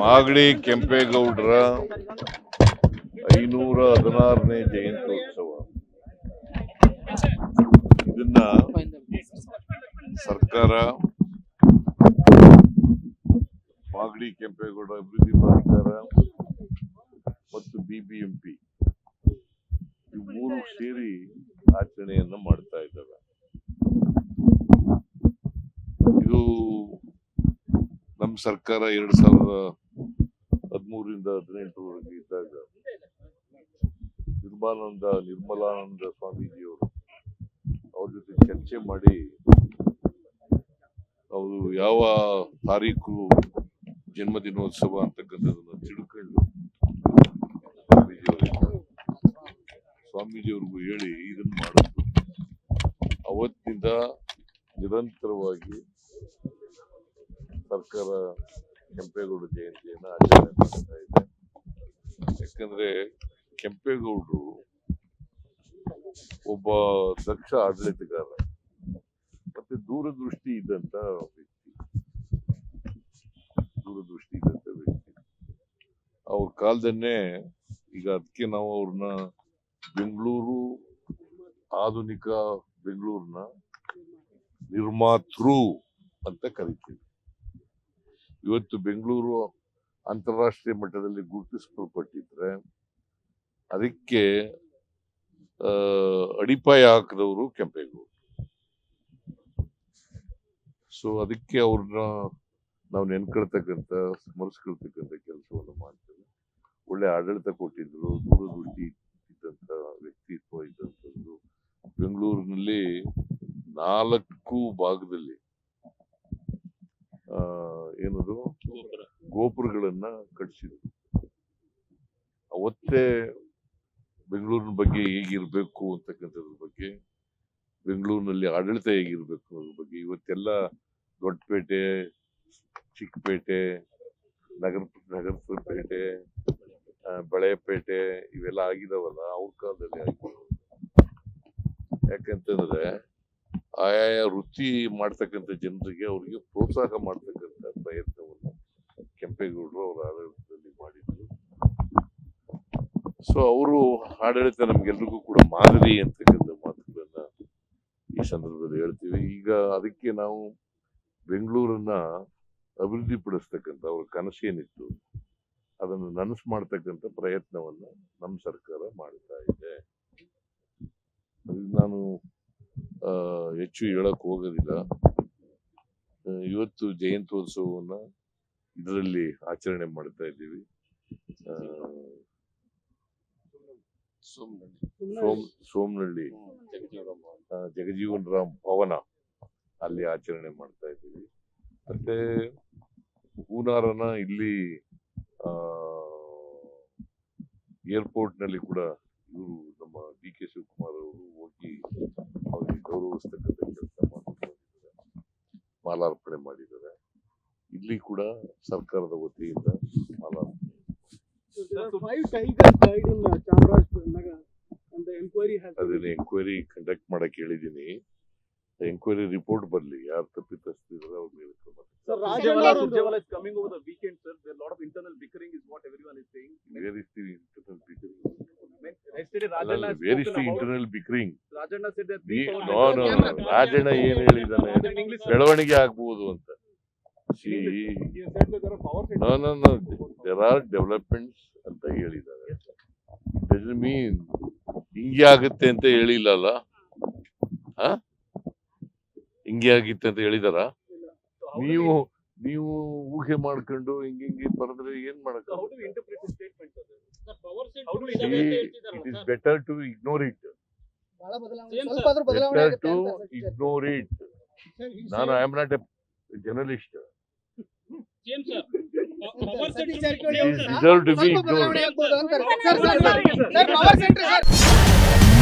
ಮಾಗಡಿ ಕೆಂಪೇಗೌಡರ ಐನೂರ ಹದಿನಾರನೇ ಜಯಂತ್ಯೋತ್ಸವ. ಇದನ್ನ ಸರ್ಕಾರ ಮಾಗಡಿ ಕೆಂಪೇಗೌಡ ಅಭಿವೃದ್ಧಿ ಪ್ರಾಧಿಕಾರ ಮತ್ತು ಬಿಬಿಎಂಪಿ? ಈ ಮೂರು ಸೇರಿ ಆಚರಣೆಯನ್ನ ಮಾಡ್ತಾ ಇದ್ದಾರೆ ಇದು ನಮ್ಮ ಸರ್ಕಾರ ಎರಡ್ ಸಾವಿರದ ಹದಿಮೂರರಿಂದ ಹದಿನೆಂಟರವರೆಗೆ ಇದ್ದಾಗ ನಿರ್ಮಾನಂದ ನಿರ್ಮಲಾನಂದ ಸ್ವಾಮೀಜಿಯವರು ಅವ್ರ ಜೊತೆ ಚರ್ಚೆ ಮಾಡಿ ಅವರು ಯಾವ ತಾರೀಕು ಜನ್ಮದಿನೋತ್ಸವ ಅಂತಕ್ಕಂಥದ್ದನ್ನ ತಿಳ್ಕೊಂಡು ಸ್ವಾಮೀಜಿಯವ್ರಿಗೂ ಹೇಳಿ ಇದನ್ನ ಮಾಡಿದ್ರು ಅವತ್ತಿಂದ ನಿರಂತರವಾಗಿ ಸರ್ಕಾರ ಕೆಂಪೇಗೌಡ ಜಯಂತಿಯನ್ನ ಆಚರಣೆ ಮಾಡ್ತಾ ಇದೆ. ಯಾಕಂದ್ರೆ ಕೆಂಪೇಗೌಡರು ಒಬ್ಬ ದಕ್ಷ ಆಡಳಿತಗಾರ, ಮತ್ತೆ ದೂರದೃಷ್ಟಿ ಇದ್ದಂತ ವ್ಯಕ್ತಿ. ದೂರದೃಷ್ಟಿ ಇದ್ದಂತ ವ್ಯಕ್ತಿ. ಅವ್ರ ಕಾಲದನ್ನೇ ಈಗ ಅದಕ್ಕೆ ನಾವು ಅವ್ರನ್ನ ಬೆಂಗಳೂರು ಆಧುನಿಕ ಬೆಂಗಳೂರಿನ ನಿರ್ಮಾತೃ ಅಂತ ಕರಿತೀವಿ. ಇವತ್ತು ಬೆಂಗಳೂರು ಅಂತಾರಾಷ್ಟ್ರೀಯ ಮಟ್ಟದಲ್ಲಿ ಗುರುತಿಸಲ್ಪಟ್ಟಿದ್ರೆ ಅದಕ್ಕೆ ಅಡಿಪಾಯ ಹಾಕಿದವರು ಕೆಂಪೇಗೌಡರು. ಸೊ ಅದಕ್ಕೆ ಅವ್ರನ್ನ ನಾವು ನೆನ್ಕೊಳ್ತಕ್ಕಂಥ, ಸ್ಮರಿಸ್ಕೊಳ್ತಕ್ಕಂಥ ಕೆಲಸವನ್ನು ಮಾಡ್ತೇವೆ. ಒಳ್ಳೆ ಆಡಳಿತ ಕೊಟ್ಟಿದ್ರು, ದೂರದೃಷ್ಟಿ ಇದ್ದಂತ ವ್ಯಕ್ತಿತ್ವ ಇದ್ದಂಥದ್ದು. ಬೆಂಗಳೂರಿನಲ್ಲಿ ನಾಲ್ಕು ಭಾಗದಲ್ಲಿ ಏನದು? ಗೋಪುರಗಳನ್ನ ಕಟ್ಟಿಸಿದ್ರು ಅವತ್ತೇ ಬೆಂಗಳೂರಿನ ಬಗ್ಗೆ ಹೇಗಿರ್ಬೇಕು ಅಂತಕ್ಕಂಥದ್ರ ಬಗ್ಗೆ ಬೆಂಗಳೂರಿನಲ್ಲಿ ಆಡಳಿತ ಹೇಗಿರ್ಬೇಕು ಅನ್ನೋದ್ರ ಬಗ್ಗೆ ಇವತ್ತೆಲ್ಲ ದೊಡ್ಡಪೇಟೆ ಚಿಕ್ಕಪೇಟೆ ನಗರ ನಗರ ಪೇಟೆ ಬಳೆಪೇಟೆ ಇವೆಲ್ಲ ಆಗಿದಾವಲ್ಲ ಅವ್ರ ಕಾಲದಲ್ಲಿ ಯಾಕಂತಂದ್ರೆ ಆಯಾಯ ವೃತ್ತಿ ಮಾಡ್ತಕ್ಕಂಥ ಜನರಿಗೆ ಅವ್ರಿಗೆ ಪ್ರೋತ್ಸಾಹ ಮಾಡ್ತಕ್ಕಂಥ ಪ್ರಯತ್ನವನ್ನು ಕೆಂಪೇಗೌಡರು ಅವರ ಆಡಳಿತದಲ್ಲಿ ಮಾಡಿದ್ರು. ಸೊ ಅವರು ಆಡಳಿತ ನಮ್ಗೆಲ್ರಿಗೂ ಕೂಡ ಮಾದರಿ ಅಂತಕ್ಕಂಥ ಮಾತುಗಳನ್ನ ಈ ಸಂದರ್ಭದಲ್ಲಿ ಹೇಳ್ತೀವಿ. ಈಗ ಅದಕ್ಕೆ ನಾವು ಬೆಂಗಳೂರನ್ನ ಅಭಿವೃದ್ಧಿ ಪಡಿಸ್ತಕ್ಕಂಥ ಅವ್ರ ಕನಸೇನಿತ್ತು, ಅದನ್ನು ನನಸು ಮಾಡ್ತಕ್ಕಂಥ ಪ್ರಯತ್ನವನ್ನ ನಮ್ಮ ಸರ್ಕಾರ ಮಾಡ್ತಾ ಇದೆ. ನಾನು ಹೆಚ್ಚು ಹೇಳಕ್ ಹೋಗೋದಿಲ್ಲ. ಇವತ್ತು ಜಯಂತ್ಯೋತ್ಸವವನ್ನ ಇದರಲ್ಲಿ ಆಚರಣೆ ಮಾಡ್ತಾ ಇದ್ದೀವಿ. ಸೋಮನಹಳ್ಳಿ ಜಗಜೀವನ್ ರಾಮ್ ಭವನ ಅಲ್ಲಿ ಆಚರಣೆ ಮಾಡ್ತಾ ಇದ್ದೀವಿ. ಮತ್ತೆ ಹೂನಾರನ ಇಲ್ಲಿ ಏರ್ಪೋರ್ಟ್ನಲ್ಲಿ ಕೂಡ ಇವರು ನಮ್ಮ ಡಿ ಕೆ ಶಿವಕುಮಾರ್ ಅವರು ಹೋಗಿ ಅವರಿಗೆ ಗೌರವಿಸ್ತಕ್ಕಂಥ ಮಾಲಾರ್ಪಣೆ ಮಾಡಿದ್ದಾರೆ. ಇಲ್ಲಿ ಕೂಡ ಸರ್ಕಾರದ ವತಿಯಿಂದ ಮಾಲಾರ್ಪಣೆ ಸರ್ ಎಂಕ್ವೈರಿ ಕಂಡಕ್ಟ್ ಮಾಡಕ್ ಹೇಳಿದೀನಿ ಎಂಕ್ವೈರಿ ರಿಪೋರ್ಟ್ ಬರಲಿ ಯಾರ್ ತಪೀತಿಸ್ತೀರಾ sir weekend sir lot internal what very internal bickering Rajanna Rajanna ಏನ್ ಹೇಳಿದಾನೆ ಬೆಳವಣಿಗೆ ಆಗ್ಬಹುದು ಅಂತ. ದೇರ್ ಆರ್ ಡೆವಲಪ್ಮೆಂಟ್ಸ್ ಅಂತ ಹೇಳಿದ್ದಾರೆ. ಹಿಂಗೆ ಆಗುತ್ತೆ ಅಂತ ಹೇಳಿಲ್ಲ ಅಲ್ಲ? ಹಿಂಗೆ ಆಗಿತ್ತೆ ಅಂತ ಹೇಳಿದಾರ? ನೀವು ನೀವು ಊಹೆ ಮಾಡ್ಕೊಂಡು ಹಿಂಗೆ ಹಿಂಗೆ ಬರೆದ್ರೆ ಏನ್ ಮಾಡಕ್ so how do we interpret his statement, sir? How it is better to ignore it better to. Ignore it ನಾನು I am not a journalist sir power centre is